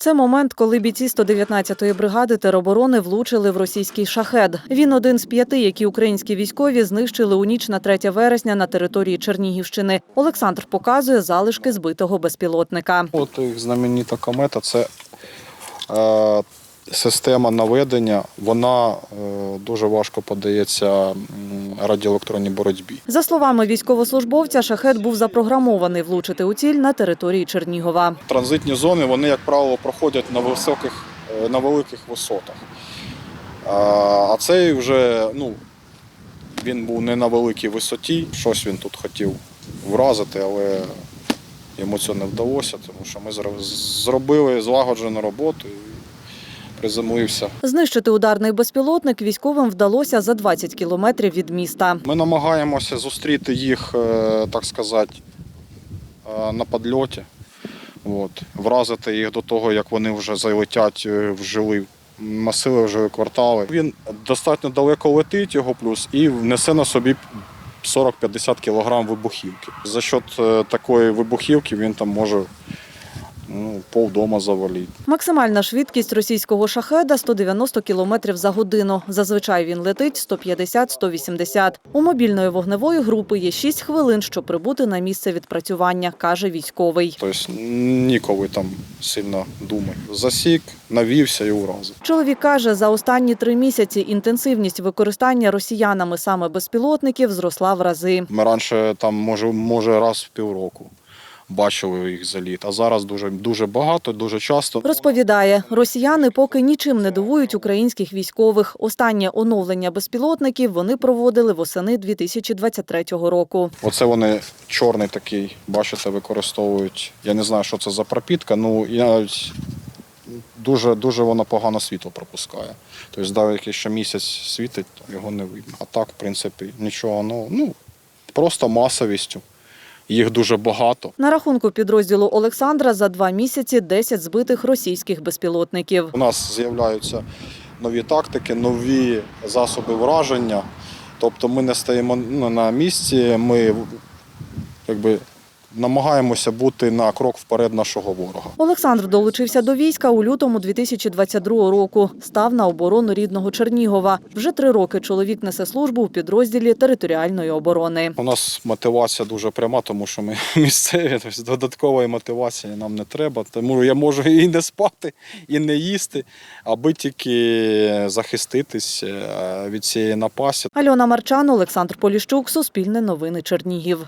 Це момент, коли бійці 119-ї бригади тероборони влучили в російський шахед. Він один з п'яти, які українські військові знищили у ніч на 3 вересня на території Чернігівщини. Олександр показує залишки збитого безпілотника. От їх знаменита комета це е, система наведення. Вона е, дуже важко подається радіоелектронній боротьбі. За словами військовослужбовця, шахед був запрограмований влучити у ціль на території Чернігова. Транзитні зони вони, як правило, проходять на високих, е, на великих висотах. А, а цей вже ну, він був не на великій висоті. Щось він тут хотів вразити, але йому це не вдалося, тому що ми зробили злагоджену роботу і приземлився. Знищити ударний безпілотник військовим вдалося за 20 кілометрів від міста. Ми намагаємося зустріти їх, е, так сказати, е, на підльоті. От, вразити їх до того, як вони вже залетять е, в жилий масиви, в жилі квартали. Він достатньо далеко летить, його плюс, і несе на собі 40-50 кг вибухівки. За счет е, такої вибухівки він там може ну, полдома завалити. Максимальна швидкість російського шахеда 190 км за годину. Зазвичай він летить 150-180. У мобільної вогневої групи є 6 хвилин, щоб прибути на місце відпрацювання, каже військовий. Тобто ніколи там сильно думати. Засік, навівся і уразив. Чоловік каже, за останні три місяці інтенсивність використання росіянами саме безпілотників зросла в рази. Ми раніше там може, може раз в півроку бачили їх заліт, а зараз дуже, дуже багато, дуже часто. Розповідає, росіяни поки нічим не дивують українських військових. Останнє оновлення безпілотників вони проводили восени 2023 року. Оце вони чорний такий, бачите, використовують. Я не знаю, що це за пропітка. Ну я навіть дуже дуже воно погано світло пропускає. Тобто, навіть якщо місяць світить, то його не видно. А так, в принципі, нічого. Ну, ну просто масовістю. Їх дуже багато. На рахунку підрозділу Олександра за два місяці 10 збитих російських безпілотників. У нас з'являються нові тактики, нові засоби враження. Тобто ми не стоїмо ну, на місці, ми якби, намагаємося бути на крок вперед нашого ворога. Олександр долучився до війська у лютому 2022 року. Став на оборону рідного Чернігова. Вже три роки чоловік несе службу у підрозділі територіальної оборони. У нас мотивація дуже пряма, тому що ми місцеві, тобто додаткової мотивації нам не треба. Тому я можу і не спати, і не їсти, аби тільки захиститись е, від цієї напасті. Альона Марчан, Олександр Поліщук, Суспільне новини Чернігів.